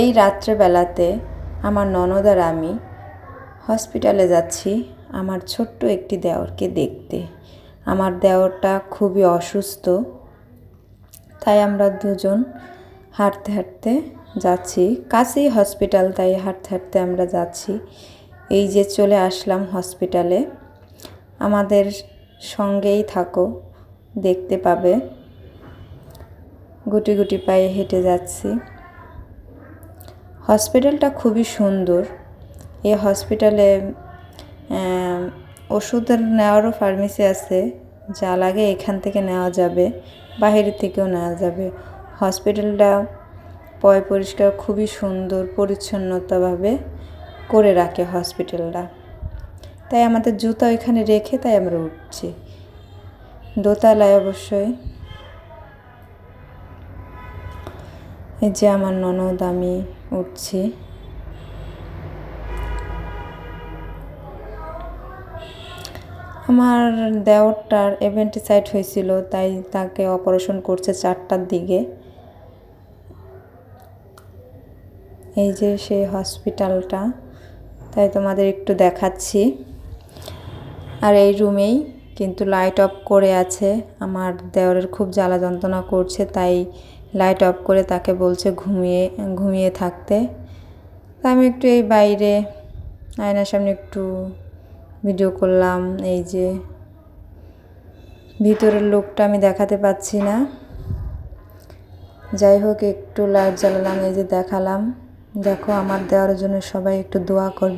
এই রাত্রেবেলাতে আমার ননদ আর আমি হসপিটালে যাচ্ছি আমার ছোট্ট একটি দেওরকে দেখতে। আমার দেওরটা খুবই অসুস্থ, তাই আমরা দুজন হাঁটতে হাঁটতে যাচ্ছি। কাছেই হসপিটাল, তাই হাঁটতে হাঁটতে আমরা যাচ্ছি। এই যে চলে আসলাম হসপিটালে। আমাদের সঙ্গেই থাকো, দেখতে পাবে। গুটি গুটি পায়ে হেঁটে যাচ্ছি। হসপিটালটা খুবই সুন্দর। এই হসপিটালে ওষুধের নেওয়ারও ফার্মেসি আছে। যা লাগে এখান থেকে নেওয়া যাবে বাইরে থেকেও নেওয়া যাবে। হসপিটালটা পয় পরিষ্কার, খুবই সুন্দর, পরিচ্ছন্নতাভাবে করে রাখে হসপিটালটা। তাই আমাদের জুতা ওইখানে রেখে তাই আমরা উঠছি। দোতলায় অবশ্যই। এই যে আমার ননদ, আমি উঠছি। আমার দেওরটার এভেন্টিসাইড হয়েছিল, তাই তাকে অপারেশন করছে চারটার দিকে। এই যে সেই হসপিটালটা, তাই তোমাদের একটু দেখাচ্ছি। আর এই রুমেই কিন্তু লাইট অফ করে আছে। আমার দেওরের খুব জ্বালা যন্ত্রণা করছে, তাই লাইট অফ করে তাকে বলছে ঘুমিয়ে ঘুমিয়ে থাকতে। তা আমি একটু এই বাইরে আয়নার সামনে একটু ভিডিও করলাম, এই যে ভিতরের লোকটা আমি দেখাতে পাচ্ছি না। যাই হোক, একটু লাইট জ্বালালাম, এই যে দেখালাম। দেখো, আমার দেওয়ার জন্য সবাই একটু দোয়া করবে।